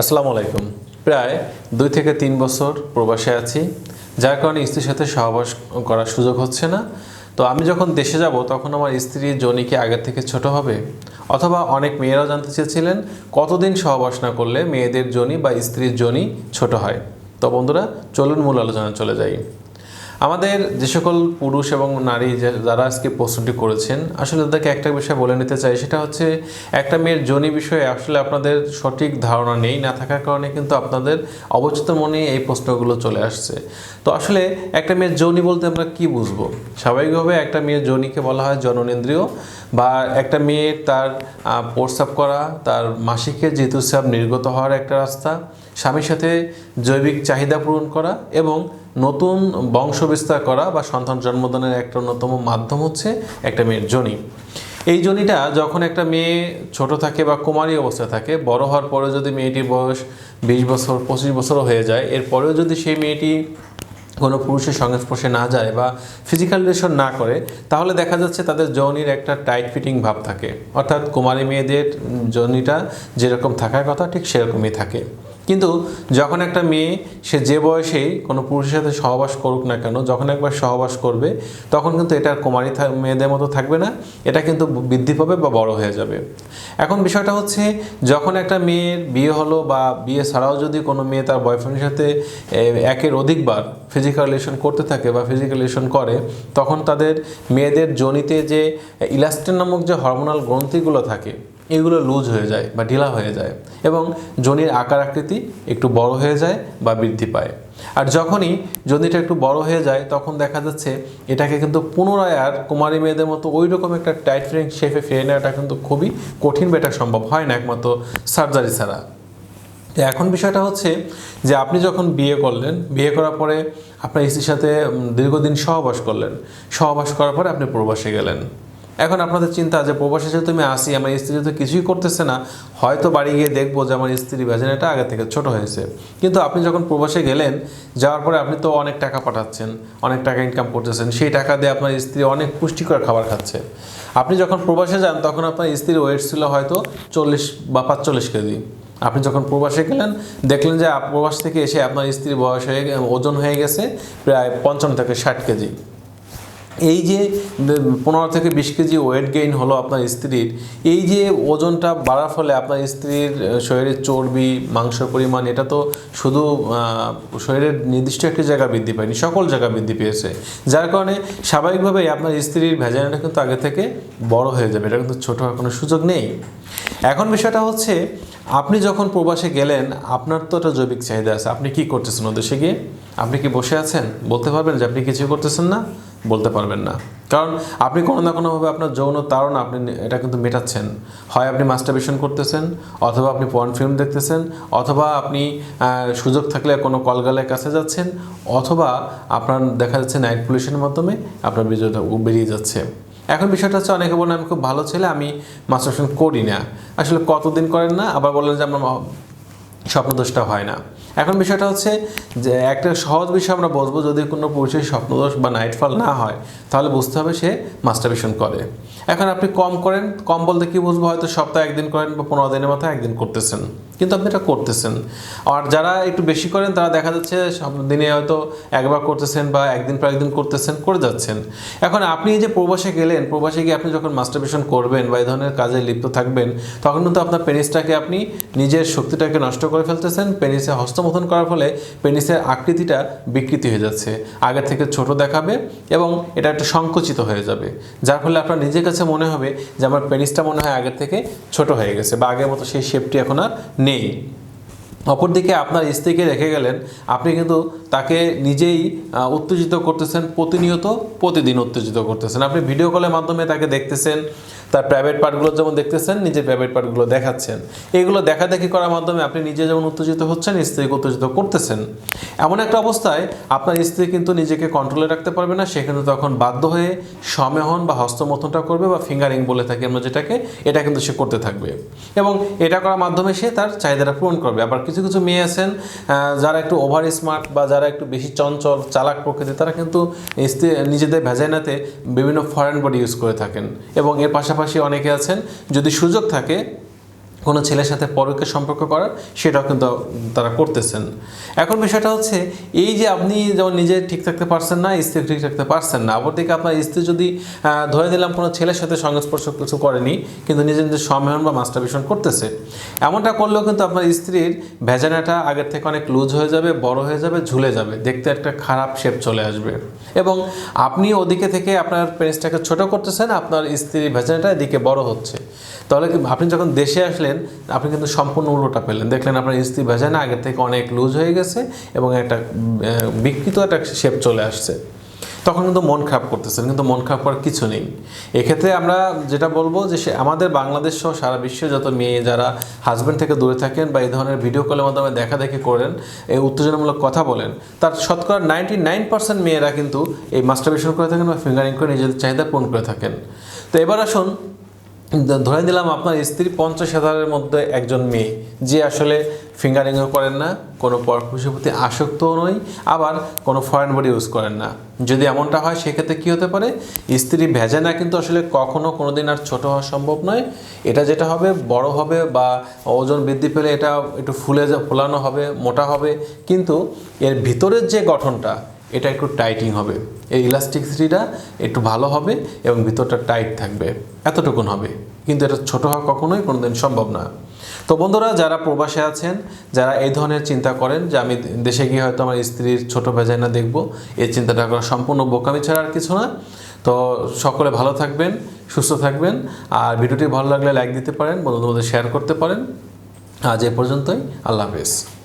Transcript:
আসসালামু আলাইকুম। প্রায় দুই থেকে তিন বছর প্রবাসে আছি। যার কারণে স্ত্রীর সাথে সহবাস করার সুযোগ হচ্ছে না। তো আমি যখন দেশে যাব, তখন আমার স্ত্রী জনিকে আগের থেকে ছোট হবে? অথবা অনেক মেয়েরাও জানতে চেয়েছিলেন, কতদিন সহবাস না করলে মেয়েদের জনি বা স্ত্রীর জনি ছোট হয়? তো বন্ধুরা, চলুন মূল আলোচনা চলে যাই। আমাদের যে সকল পুরুষ এবং নারী যারা আজকে প্রশ্নটি করেছেন, আসলে তাদেরকে একটা বিষয় বলে নিতে চাই, সেটা হচ্ছে একটা মেয়ের জনি বিষয়ে আসলে আপনাদের সঠিক ধারণা নেই, না থাকার কারণে কিন্তু আপনাদের অবচিত মনে এই প্রশ্নগুলো চলে আসছে। তো আসলে একটা মেয়ের জনি বলতে আমরা কি বুঝব? স্বাভাবিকভাবে একটা মেয়ের জনিকে বলা হয় জননেন্দ্রিয় বা একটা মেয়ে তার প্রস্রাব করা, তার মাসিকের ঋতুস্রাব নির্গত হওয়ার একটা রাস্তা, স্বামীর সাথে জৈবিক চাহিদা পূরণ করা এবং নতুন বংশ বিস্তার করা বা সন্তান জন্মদানের একটা অন্যতম মাধ্যম হচ্ছে একটা মেয়ের জনি। এই জনিটা যখন একটা মেয়ে ছোট থাকে বা কুমারী অবস্থায় থাকে, বড় হওয়ার পরে যদি মেয়েটির বয়স বিশ বছর, পঁচিশ বছরও হয়ে যায়, এরপরেও যদি সেই মেয়েটি কোনো পুরুষের সংস্পর্শে না যায় বা ফিজিক্যাল রিলেশন না করে, তাহলে দেখা যাচ্ছে তাদের যৌনির একটা টাইট ফিটিং ভাব থাকে। অর্থাৎ কুমারী মেয়েদের যৌনিটা যেরকম থাকার কথা, ঠিক সেরকমই থাকে। কিন্তু যখন একটা মেয়ে, সে যে বয়সেই কোনো পুরুষের সাথে সহবাস করুক না কেন, যখন একবার সহবাস করবে, তখন কিন্তু এটা কুমারী মেয়েদের মতো থাকবে না, এটা কিন্তু বৃদ্ধি পাবে বা বড় হয়ে যাবে। এখন বিষয়টা হচ্ছে, যখন একটা মেয়ের বিয়ে হলো বা বিয়ে ছাড়াও যদি কোনো মেয়ে তার বয়ফ্রেন্ডের সাথে একের অধিকবার ফিজিক্যাল রিলেশন করতে থাকে বা ফিজিক্যাল রিলেশন করে, তখন তাদের মেয়েদের জনিতে যে ইলাস্টিন নামক যে হরমোনাল গ্রন্থিগুলো থাকে এগুলো লুজ হয়ে যায় বা ঢিলা হয়ে যায় এবং জনির আকার আকৃতি একটু বড় হয়ে যায় বা বৃদ্ধি পায়। আর যখনই জনিটা একটু বড় হয়ে যায়, তখন দেখা যাচ্ছে এটাকে কিন্তু পুনরায় আর কুমারী মেয়েদের মতো ওই রকম একটা টাইট ফিটিং শেপে ফিরে নেওয়াটা কিন্তু খুবই কঠিন বা এটা সম্ভব হয় না একমাত্র সার্জারি ছাড়া। তো এখন বিষয়টা হচ্ছে যে আপনি যখন বিয়ে করলেন, বিয়ে করার পরে আপনার স্ত্রীর সাথে দীর্ঘদিন সহবাস করলেন। সহবাস করার পরে আপনি প্রবাসে গেলেন। এখন আপনাদের চিন্তা যে প্রবাসে যেহেতু আমি আসি, আমার স্ত্রী যেহেতু কিছুই করতেছে না, হয়তো বাড়ি গিয়ে দেখব যে আমার স্ত্রী ভ্যাজিনাটা আগে থেকে ছোট হয়েছে। কিন্তু আপনি যখন প্রবাসে গেলেন, যাওয়ার পরে আপনি তো অনেক টাকা পাঠাচ্ছেন, অনেক টাকা ইনকাম করতেছেন, সেই টাকা দিয়ে আপনার স্ত্রী অনেক পুষ্টিকর খাবার খাচ্ছে। আপনি যখন প্রবাসে যান, তখন আপনার স্ত্রীর ওয়েট ছিল হয়তো চল্লিশ বা পাঁচচল্লিশ কেজি। আপনি যখন প্রবাসে গেলেন, দেখলেন যে প্রবাস থেকে এসে আপনার স্ত্রীর বয়স হয়ে ওজন হয়ে গেছে প্রায় পঞ্চান্ন থেকে ষাট কেজি। এই যে পনেরো থেকে বিশ কেজি ওয়েট গেইন হলো আপনার স্ত্রীর, এই যে ওজনটা বাড়ার ফলে আপনার স্ত্রীর শরীরের চর্বি মাংসের পরিমাণ, এটা তো শুধু শরীরের নির্দিষ্ট একটি জায়গা বৃদ্ধি পায়নি, সকল জায়গা বৃদ্ধি পেয়েছে। যার কারণে স্বাভাবিকভাবেই আপনার স্ত্রীর ভেজানাটা কিন্তু আগে থেকে বড় হয়ে যাবে, এটা কিন্তু ছোট হওয়ার কোনো সুযোগ নেই। এখন বিষয়টা হচ্ছে, আপনি যখন প্রবাসে গেলেন, আপনার তো একটা জৈবিক চাহিদা আছে, আপনি কি করতেছেন ও দেশে গিয়ে? আপনি কি বসে আছেন? বলতে পারবেন যে আপনি কিছু করতেছেন না? বলতে পারবেন না। কারণ আপনি কোনো না কোনোভাবে আপনার যৌন তাড়না আপনি এটা কিন্তু মেটাচ্ছেন। হয় আপনি মাস্টারবেশন করতেছেন, অথবা আপনি পর্ন ফিল্ম দেখতেছেন, অথবা আপনি সুযোগ থাকলে কোনো কলগালের কাছে যাচ্ছেন, অথবা আপনার দেখা যাচ্ছে নাইট পলিউশনের মাধ্যমে আপনার বিজয়টা বেরিয়ে যাচ্ছে। এখন বিষয়টা হচ্ছে অনেকে বলেন আমি খুব ভালো ছেলে, আমি মাস্টারবেশন করি না। আসলে কতদিন করেন না? আবার বলেন যে আমার স্বপ্নদোষটা হয় না। এখন বিষয়টা হচ্ছে যে একটা সহজ বিষয় আমরা বসবো যদি কোনো পুরুষের স্বপ্নদোষ বা নাইটফল না হয়, তাহলে বুঝতে হবে সে মাস্টারবেশন করে। এখন আপনি কম করেন, কম বলতে কি বুঝব? হয়তো সপ্তাহে একদিন করেন বা পনেরো দিনের মাথায় একদিন করতেছেন। কিন্তু আপনি এটা করতেছেন। আর যারা একটু বেশি করেন, তারা দেখা যাচ্ছে সব দিনে হয়তো একবার করতেছেন বা একদিন পর একদিন করতেছেন, করে যাচ্ছেন। এখন আপনি যে প্রবাসে গেলেন, প্রবাসে গিয়ে আপনি যখন মাস্টারবেশন করবেন বা এই ধরনের কাজে লিপ্ত থাকবেন, তখন কিন্তু আপনার পেনিসটাকে আপনি নিজের শক্তিটাকে নষ্ট করে ফেলতেছেন পেনিসে হস্তমোধন করার ফলে পেনিসের আকৃতিটা বিকৃতি হয়ে যাচ্ছে। আগের থেকে ছোট দেখাবে এবং এটা একটা সংকুচিত হয়ে যাবে। যার ফলে আপনার নিজের কাছে মনে হবে যে আমার পেনিসটা মনে হয় আগের থেকে ছোট হয়ে গেছে বা আগের মতো সেই শেপটি এখন আর নেই। অপরদিকে আপনার স্ত্রীকে রেখে গেলেন। আপনি কিন্তু তাকে নিজেই উত্তেজিত করতেছেন, প্রতিনিয়ত প্রতিদিন উত্তেজিত করতেছেন। আপনি ভিডিও কলের মাধ্যমে তাকে দেখতেছেন। তার প্রাইভেট পার্টগুলো যেমন দেখতেছেন, নিজের প্রাইভেট পার্টগুলো দেখাচ্ছেন। এগুলো দেখাদেখি করার মাধ্যমে আপনি নিজে যেমন উত্তেজিত হচ্ছেন, স্ত্রীকে উত্তেজিত করতেছেন। এমন একটা অবস্থায় আপনার স্ত্রী কিন্তু নিজেকে কন্ট্রোলে রাখতে পারবে না, সে কিন্তু তখন বাধ্য হয়ে সমেহন বা হস্তমথনটা করবে বা ফিঙ্গারিং বলে থাকি আমরা যেটাকে, এটা কিন্তু সে করতে থাকবে। এবং এটা করার মাধ্যমে সে তার চাহিদাটা পূরণ করবে। আবার কিছু কিছু মেয়ে আছেন যারা একটু ওভার স্মার্ট বা যারা একটু বেশি চঞ্চল, চালাক প্রকৃতি তারা কিন্তু স্ত্রী নিজেদের ভেজাইনাতে বিভিন্ন ফরেন বডি ইউজ করে থাকেন। এবং এর পাশাপাশি অনেকে আছেন যদি সুযোগ থাকে কোনো ছেলের সাথে পরকে সম্পর্ক করার, সেটাও কিন্তু তারা করতেছেন। এখন বিষয়টা হচ্ছে, এই যে আপনি যেমন নিজে ঠিক থাকতে পারছেন না, স্ত্রী ঠিক থাকতে পারছেন না, অপরদিকে আপনার স্ত্রী যদি ধরে দিলাম কোনো ছেলের সাথে সংস্পর্শ কিছু করেনি, কিন্তু নিজে নিজে সম্মেলন বা মাস্টারবেশন করতেছে, এমনটা করলেও কিন্তু আপনার স্ত্রীর ভেজানাটা আগের থেকে অনেক লুজ হয়ে যাবে, বড় হয়ে যাবে, ঝুলে যাবে, দেখতে একটা খারাপ শেপ চলে আসবে। এবং আপনি ওদিকে থেকে আপনার পেনিসটাকে ছোট করতেছেন, আপনার স্ত্রীর ভেজানাটা এদিকে বড় হচ্ছে। তাহলে আপনি যখন দেশে আসলেন আপনি কিন্তু সম্পূর্ণ উল্টোটা পেলেন। দেখলেন আপনার স্ত্রী ভেজানা আগের থেকে অনেক লুজ হয়ে গেছে এবং একটা বিকৃত একটা শেপ চলে আসছে। তখন কিন্তু মন খারাপ করতেছেন, কিন্তু মন খারাপ করার কিছু নেই। এক্ষেত্রে আমরা যেটা বলব যে আমাদের বাংলাদেশ সহ সারা বিশ্বে যত মেয়ে যারা হাজব্যান্ড থেকে দূরে থাকেন বা এই ধরনের ভিডিও কলের মাধ্যমে দেখা দেখি করেন, এই উত্তেজনামূলক কথা বলেন, তার শতকরা নাইনটি নাইন পার্সেন্ট মেয়েরা কিন্তু এই মাস্টারবেশন করে থাকেন বা ফিঙ্গারিং করে নিজেদের চাহিদা পূরণ করে থাকেন। তো এবার আসুন ধরে নিলাম আপনার স্ত্রী পঞ্চাশ হাজারের মধ্যে একজন মেয়ে, যে আসলে ফিঙ্গারিংও করেন না, কোনো পরপুরুষের প্রতি আসক্তও নয়, আবার কোনো ফরেন বডি ইউজ করেন না। যদি এমনটা হয়, সেক্ষেত্রে কী হতে পারে? স্ত্রী ভেজে না, কিন্তু আসলে কখনো কোনো দিন আর ছোটো হওয়া সম্ভব নয়। এটা যেটা হবে, বড় হবে বা ওজন বৃদ্ধি পেলে এটা একটু ফুলে ফোলানো হবে, মোটা হবে। কিন্তু এর ভিতরের যে গঠনটা এটা একটু টাইটিং হবে। এই ইলাস্টিসিটিটা একটু ভালো হবে এবং ভিতরটা টাইট থাকবে। এতটুকুন হবে। কিন্তু এটা ছোটো হওয়া কখনোই কোনোদিন সম্ভব না। তো বন্ধুরা, যারা প্রবাসে আছেন, যারা এই ধরনের চিন্তা করেন যে আমি দেশে গিয়ে হয়তো আমার স্ত্রীর ছোট ভেজাইনা দেখব, এই চিন্তাটা করা সম্পূর্ণ বোকামি ছাড়া আর কিছু না। তো সকলে ভালো থাকবেন, সুস্থ থাকবেন। আর ভিডিওটি ভালো লাগলে লাইক দিতে পারেন, বন্ধুদের মধ্যে শেয়ার করতে পারেন। আজ এ পর্যন্তই। আল্লাহ হাফেজ।